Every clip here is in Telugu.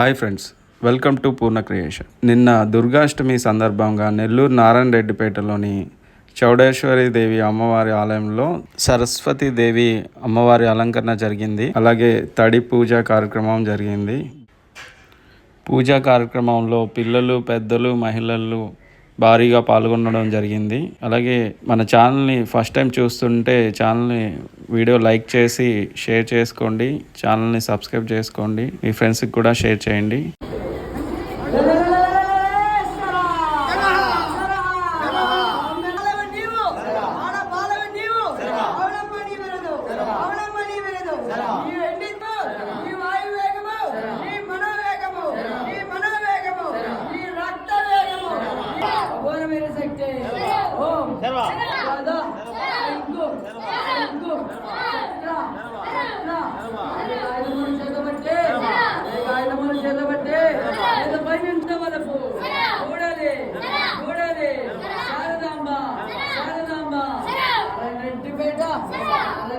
Hi friends welcome to Purna creation. నిన్న దుర్గాష్టమి సందర్భంగా నెల్లూరు నారాయణ రెడ్డిపేటలోని చౌడేశ్వరి దేవి అమ్మవారి ఆలయంలో సరస్వతి దేవి అమ్మవారి అలంకరణ జరిగింది. అలాగే తడి పూజ కార్యక్రమం జరిగింది. పూజా కార్యక్రమంలో పిల్లలు పెద్దలు మహిళలు భారీగా పాల్గొనడం జరిగింది. అలాగే మన ఛానల్ని ఫస్ట్ టైం చూస్తుంటే ఛానల్ని వీడియో లైక్ చేసి షేర్ చేసుకోండి. ఛానల్ని సబ్స్క్రైబ్ చేసుకోండి. మీ ఫ్రెండ్స్కి కూడా షేర్ చేయండి.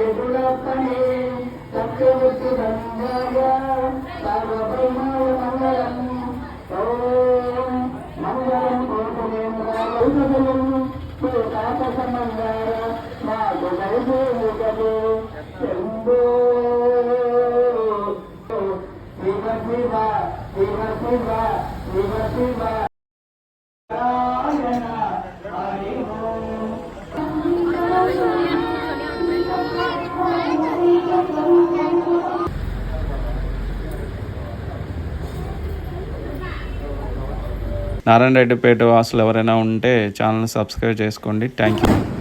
ఎదులప్పనే సత్యవతి బంధాయ సర్వప్రమాణ మంగళం ఓం మంగళం కోరుకునేంద్రాయం శ్రీకాక సంబంధాయ మాకు వైదేవికలు శంభో శివ శివ శివ శివ శివ నారాయణ రెడ్డిపేట వాసులు ఎవరైనా ఉంటే ఛానల్ సబ్స్క్రైబ్ చేసుకోండి. Thank you